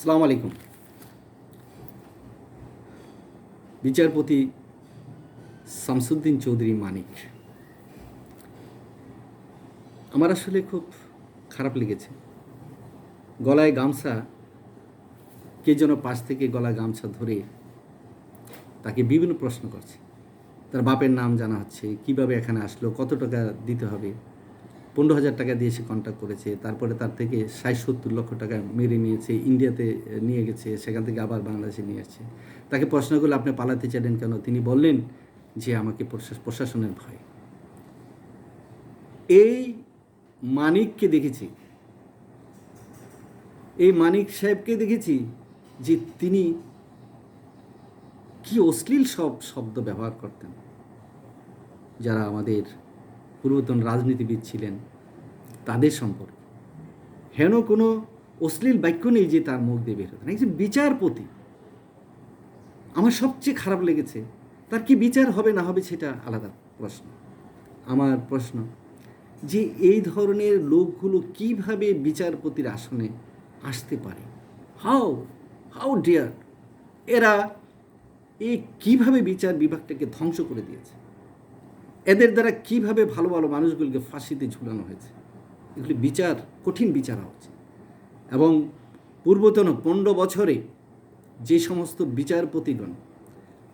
আসসালামু আলাইকুম বিচারপতি শামসুদ্দিন চৌধুরী মানিক, আমার আসলে খুব খারাপ লেগেছে। গলায় গামছা, কে যেন পাশ থেকে গলায় গামছা ধরে তাকে বিভিন্ন প্রশ্ন করছে। তার বাপের নাম জানা হচ্ছে, কীভাবে এখানে আসলো, কত টাকা দিতে হবে পনেরো হাজার টাকা দিয়ে সে কন্ট্যাক্ট করেছে। তারপরে তার থেকে ষাট সত্তর লক্ষ টাকা মেরে নিয়েছে, ইন্ডিয়াতে নিয়ে গেছে, সেখান থেকে আবার বাংলাদেশে নিয়ে আসছে। তাকে প্রশ্ন করলে, আপনি পালাতে চাইলেন কেন? তিনি বললেন যে, আমাকে প্রশাসনের ভয়। এই মানিককে দেখেছি। এই মানিক সাহেবকে দেখেছি যে, তিনি কি অশ্লীল সব শব্দ ব্যবহার করতেন, যারা আমাদের পূর্বতন রাজনীতিবিদ ছিলেন তাদের সম্পর্কে। হেন কোনো অশ্লীল বাক্য নেই যে তার মুখ দিয়ে বের হতেন একজন বিচারপতি। আমার সবচেয়ে খারাপ লেগেছে, তার কি বিচার হবে না হবে সেটা আলাদা প্রশ্ন। আমার প্রশ্ন, যে এই ধরনের লোকগুলো কীভাবে বিচারপতির আসনে আসতে পারে? হাউ হাউ ডিয়ার এরা এই কীভাবে বিচার বিভাগটাকে ধ্বংস করে দিয়েছে? এদের দ্বারা কীভাবে ভালো ভালো মানুষগুলোকে ফাঁসিতে ঝুলানো হয়েছে? এগুলি বিচার, কঠিন বিচার হচ্ছে এবং পূর্বতন পনেরো বছরে যে সমস্ত বিচারপতিগণ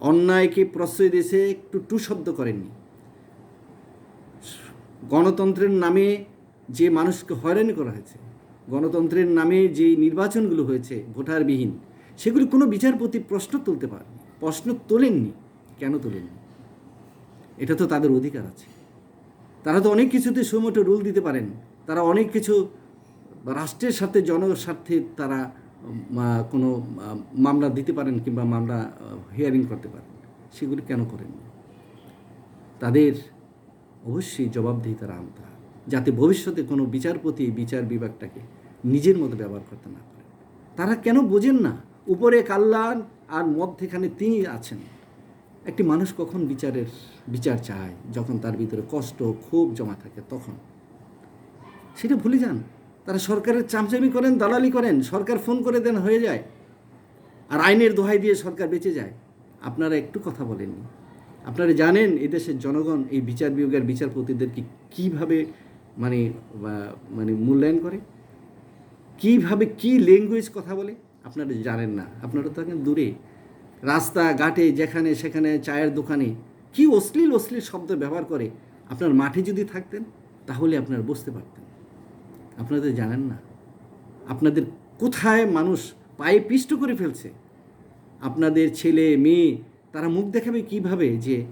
অন্যায়কে প্রশ্রয় দিয়েছে, একটু টু শব্দ করেননি। গণতন্ত্রের নামে যে মানুষকে হয়রানি করা হয়েছে, গণতন্ত্রের নামে যে নির্বাচনগুলো হয়েছে, ভোটারবিহীন, সেগুলি কোনো বিচারপতি প্রশ্ন তুলতে পারেনি প্রশ্ন তোলেননি। কেন তোলেননি? এটা তো তাদের অধিকার আছে। তারা তো অনেক কিছুতে সুমোটো রুল দিতে পারেন। তারা অনেক কিছু রাষ্ট্রের সাথে জনস্বার্থে তারা কোনো মামলা দিতে পারেন কিংবা মামলা হিয়ারিং করতে পারেন। সেগুলি কেন করেন তাদের অবশ্যই জবাবদিহি তারা আনতে যাতে ভবিষ্যতে কোনো বিচারপতি বিচার বিভাগটাকে নিজের মতো ব্যবহার করতে না পারে। তারা কেন বোঝেন না? উপরে কাল্লান আর মধ্যেখানে তিনি আছেন। একটি মানুষ কখন বিচারের, বিচার চায়, যখন তার ভিতরে কষ্ট, ক্ষোভ জমা থাকে, তখন? সেটা ভুলে যান। তারা সরকারের চামচামি করেন, দালালি করেন, সরকার ফোন করে দেন, হয়ে যায়। আর আইনের দোহাই দিয়ে সরকার বেঁচে যায়। আপনারা একটু কথা বলেননি। আপনারা জানেন এদেশের জনগণ এই বিচার বিভাগের বিচারপতিদেরকে কীভাবে মানে মানে মূল্যায়ন করে? কীভাবে কি ল্যাঙ্গুয়েজ কথা বলে? আপনারা জানেন না। আপনারা থাকেন দূরে। রাস্তা ঘাটে যেখানে সেখানে চায়ের দোকানে কি অশ্লীল অশ্লীল শব্দ ব্যবহার করে আপনার মাঠে যদি থাকতেন, তাহলে আপনারা বুঝতে পারতেন। আপনাদের জানেন না। আপনাদের কোথায় মানুষ পায়ে পিষ্ট করে ফেলছে? আপনাদের ছেলে, মেয়ে, তারা মুখ দেখাবে কীভাবে যে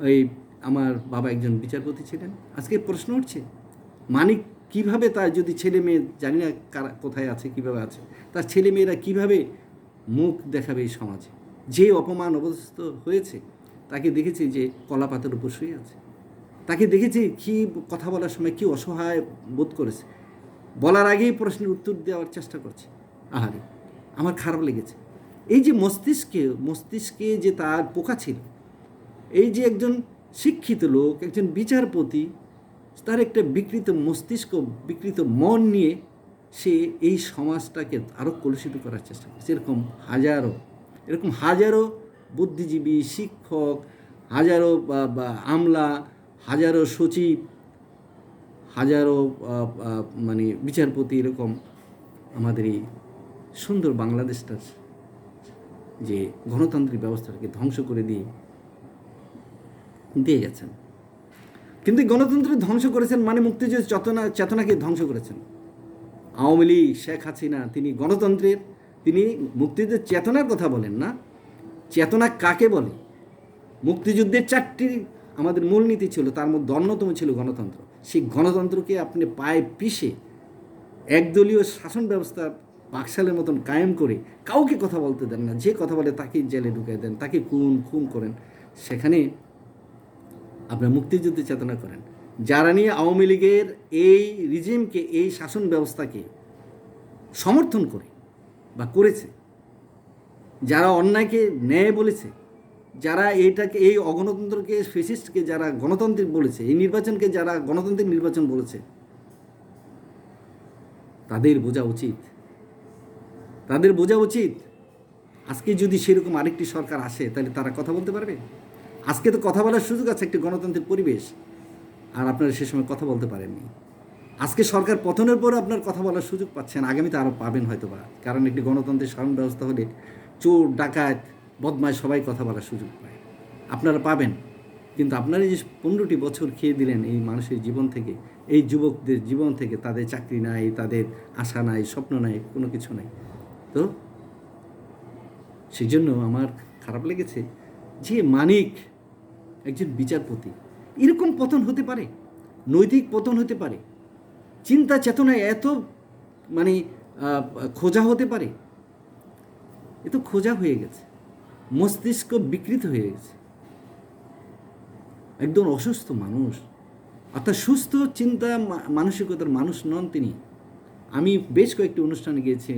ওই আমার বাবা একজন বিচারপতি ছিলেন? আজকে প্রশ্ন উঠছে, মানিক কীভাবে তার যদি ছেলে মেয়ে জানি না কারা কোথায় আছে, কীভাবে আছে, তার ছেলে মেয়েরা কীভাবে মুখ দেখাবে এই সমাজে। যে অপমান অবস্থ হয়েছে, তাকে দেখেছি যে কলা পাতার উপর শুয়ে আছে। তাকে দেখেছি কি কথা বলার সময় কি অসহায় বোধ করেছে। বলার আগেই প্রশ্নের উত্তর দেওয়ার চেষ্টা করছে। আহারে, আমার খারাপ লেগেছে। এই যে মস্তিষ্কে মস্তিষ্কে যে তার পোকা ছিল, এই যে একজন শিক্ষিত লোক, একজন বিচারপতি, তার একটা বিকৃত মস্তিষ্ক, বিকৃত মন নিয়ে সে এই সমাজটাকে আরও কলুষিত করার চেষ্টা করছে। এরকম হাজারো এরকম হাজারো বুদ্ধিজীবী, শিক্ষক, হাজারো আমলা, হাজারো সচিব, হাজারো মানে বিচারপতি এরকম আমাদের এই সুন্দর বাংলাদেশটার যে গণতান্ত্রিক ব্যবস্থাটাকে ধ্বংস করে দিয়ে দিয়ে গেছেন কিন্তু গণতন্ত্র ধ্বংস করেছেন মানে মুক্তিযুদ্ধ চেতনা, চেতনাকে ধ্বংস করেছেন। আওয়ামী লীগ, শেখ হাসিনা, তিনি গণতন্ত্রের, তিনি মুক্তিযুদ্ধের চেতনার কথা বলেন না। চেতনা কাকে বলে? মুক্তিযুদ্ধের চারটি আমাদের মূলনীতি ছিল, তার মধ্যে অন্যতম ছিল গণতন্ত্র। সেই গণতন্ত্রকে আপনি পায়ে পিষে একদলীয় শাসন ব্যবস্থা বাকশালের মতন কায়েম করে কাউকে কথা বলতে দেন না। যে কথা বলে তাকে জেলে ঢুকিয়ে দেন, তাকে খুন খুন করেন। সেখানে আপনার মুক্তিযুদ্ধের চেতনা করেন। যারা নিয়ে আওয়ামী লীগের এই রিজিমকে, এই শাসন ব্যবস্থাকে সমর্থন করে বা করেছে, যারা অন্যায়কে ন্যায় বলেছে, যারা এইটাকে, এই অগণতন্ত্রকে, ফেসিস্টকে যারা গণতান্ত্রিক বলেছে, এই নির্বাচনকে যারা গণতান্ত্রিক নির্বাচন বলেছে, তাদের বোঝা উচিত। তাদের বোঝা উচিত। আজকে যদি সেরকম আরেকটি সরকার আসে, তাহলে তারা কথা বলতে পারবে? আজকে তো কথা বলার সুযোগ আছে, একটি গণতান্ত্রিক পরিবেশ। আর আপনারা সে সময় কথা বলতে পারেননি। আজকে সরকার পতনের পর আপনার কথা বলার সুযোগ পাচ্ছেন আগামীতে আরও পাবেন হয়তো বা কারণ একটি গণতন্ত্রের শাসন ব্যবস্থা হলে চোর, ডাকাত বদমায় সবাই কথা বলার সুযোগ পায়। আপনারা পাবেন, কিন্তু আপনারা যে পনেরোটি বছর খেয়ে দিলেন এই মানুষের জীবন থেকে, এই যুবকদের জীবন থেকে, তাদের চাকরি নাই, তাদের আশা নাই, স্বপ্ন নাই, কোনো কিছু নাই। তো সেই জন্য আমার খারাপ লেগেছে যে মানিক একজন বিচারপতি এরকম পতন হতে পারে? নৈতিক পতন হতে পারে? চিন্তা চেতনায় এত মানে খোঁজা হতে পারে? এ তো খোঁজা হয়ে গেছে। মস্তিষ্ক বিকৃত হয়ে গেছে। একদম অসুস্থ মানুষ, অর্থাৎ সুস্থ চিন্তা মানসিকতার মানুষ নন তিনি। আমি বেশ কয়েকটি অনুষ্ঠানে গিয়েছি।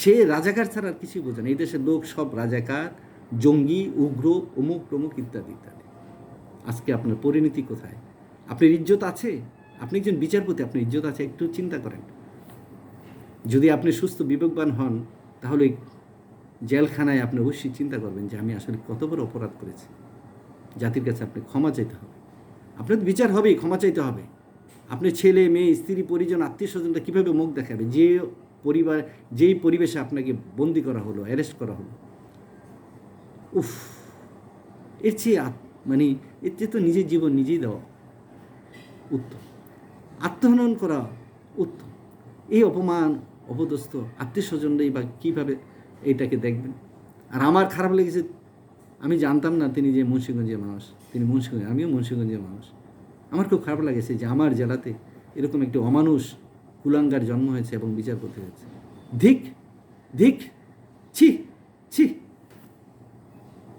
সে রাজাকার ছাড়া আর কিছুই বোঝে না। এই দেশের লোক সব রাজাকার, জঙ্গি, উগ্র, অমুক, প্রমুখ ইত্যাদি ইত্যাদি। আজকে আপনার পরিণতি কোথায়? আপনার ইজ্জত আছে? আপনি একজন বিচারপতি, আপনার ইজ্জত আছে, একটু চিন্তা করেন। যদি আপনি সুস্থ, বিবেকবান হন, তাহলে জেলখানায় আপনি অবশ্যই চিন্তা করবেন যে আমি আসলে কত বড় অপরাধ করেছি। জাতির কাছে আপনি ক্ষমা চাইতে হবে। আপনার বিচার হবেই, ক্ষমা চাইতে হবে। আপনি ছেলে, মেয়ে, স্ত্রী, পরিজন, আত্মীয় স্বজনরা কীভাবে মুখ দেখাবে? যে পরিবার, যেই পরিবেশে আপনাকে বন্দি করা হলো, অ্যারেস্ট করা হলো, উফ, এর চেয়ে মানে চেয়ে তো নিজের জীবন নিজেই দেওয়া উত্তম। আত্মহনন করা উত্তম। এই অপমান, অপদস্থ আত্মীয় স্বজনরাই বা কীভাবে এইটাকে দেখবেন? আর আমার খারাপ লেগেছে, আমি জানতাম না তিনি যে মুন্সিগঞ্জের মানুষ, তিনি মুন্সিগঞ্জ আমিও মুন্সিগঞ্জের মানুষ। আমার খুব খারাপ লাগেছে যে আমার জেলাতে এরকম একটি অমানুষ কুলাঙ্গার জন্ম হয়েছে এবং বিচারপতি হয়েছে। ধিক ধিক, ছি ছি।